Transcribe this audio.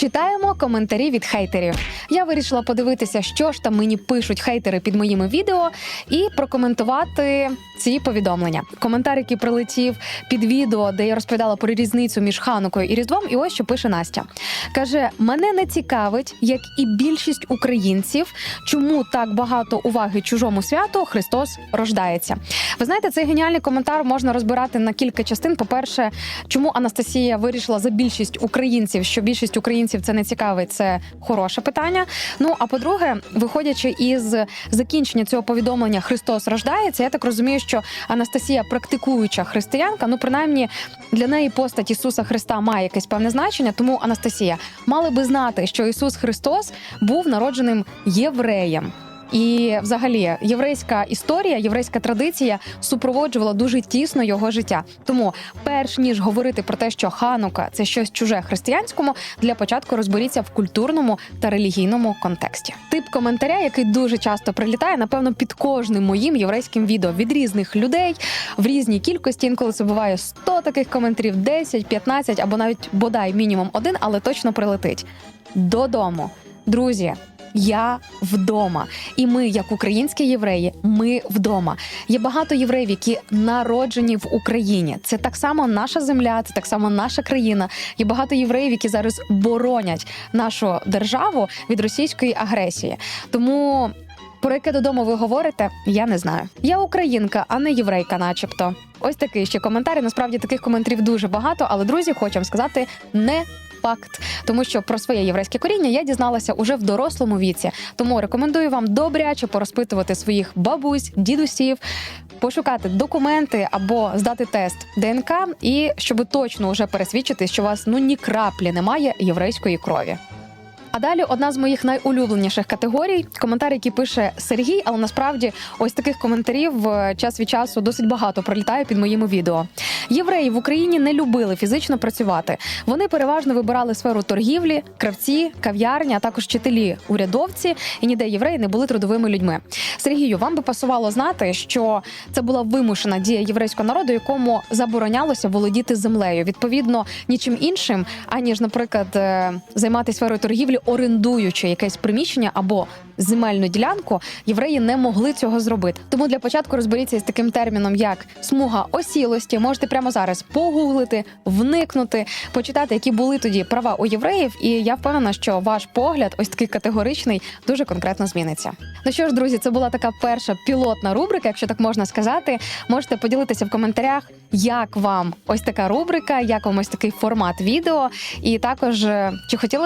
Читаємо коментарі від хейтерів. Я вирішила подивитися, що ж там мені пишуть хейтери під моїми відео, і прокоментувати ці повідомлення. Коментар, який прилетів під відео, де я розповідала про різницю між Ханукою і Різдвом. І ось що пише Настя. каже: мене не цікавить, як і більшість українців, чому так багато уваги чужому святу Христос рождається. Ви знаєте, цей геніальний коментар можна розбирати на кілька частин. По-перше, чому Анастасія вирішила за більшість українців, що більшість українців це не цікавить, це хороше питання. Ну а по-друге, виходячи із закінчення цього повідомлення Христос рождається, я так розумію, що Анастасія практикуюча християнка. Ну, принаймні, для неї постать Ісуса Христа має якесь певне значення. Тому Анастасія мали би знати, що Ісус Христос був народженим євреєм. І, взагалі, єврейська історія, єврейська традиція супроводжувала дуже тісно його життя. Тому, перш ніж говорити про те, що ханука це щось чуже християнському, для початку розберіться в культурному та релігійному контексті. Тип коментаря, який дуже часто прилітає, напевно, під кожним моїм єврейським відео від різних людей в різній кількості. Інколи це буває 100 таких коментарів, 10, 15 або навіть бодай мінімум один, але точно прилетить додому. Друзі, я вдома, і ми, як українські євреї, ми вдома. Є багато євреїв, які народжені в Україні. Це так само наша земля, це так само наша країна. Є багато євреїв, які зараз боронять нашу державу від російської агресії. Тому. Про яке додому ви говорите, я не знаю. Я українка, а не єврейка, начебто. Ось такий ще коментар. Насправді таких коментарів дуже багато, але друзі, хочу вам сказати, не факт, тому що про своє єврейське коріння я дізналася уже в дорослому віці. Тому рекомендую вам добряче порозпитувати своїх бабусь, дідусів, пошукати документи або здати тест ДНК, і щоб точно вже пересвідчити, що у вас ну ні краплі немає єврейської крові. А далі одна з моїх найулюбленіших категорій коментар, який пише Сергій, але насправді ось таких коментарів е, час від часу досить багато пролітає під моїми відео. Євреї в Україні не любили фізично працювати. Вони переважно вибирали сферу торгівлі, кравці, кав'ярні, а також вчителі, урядовці, і ніде євреї не були трудовими людьми. Сергію, вам би пасувало знати, що це була вимушена дія єврейського народу, якому заборонялося володіти землею. Відповідно, нічим іншим, аніж, наприклад, е, займатися сферою торгівлі, орендуючи якесь приміщення або земельну ділянку, євреї не могли цього зробити. Тому для початку розберіться із таким терміном, як смуга осілості. Можете прямо зараз погуглити, вникнути, почитати, які були тоді права у євреїв. І я впевнена, що ваш погляд, ось такий категоричний, дуже конкретно зміниться. Ну що ж, друзі, це була така перша пілотна рубрика, якщо так можна сказати. Можете поділитися в коментарях, як вам ось така рубрика, як вам ось такий формат відео, і також е, чи хотіли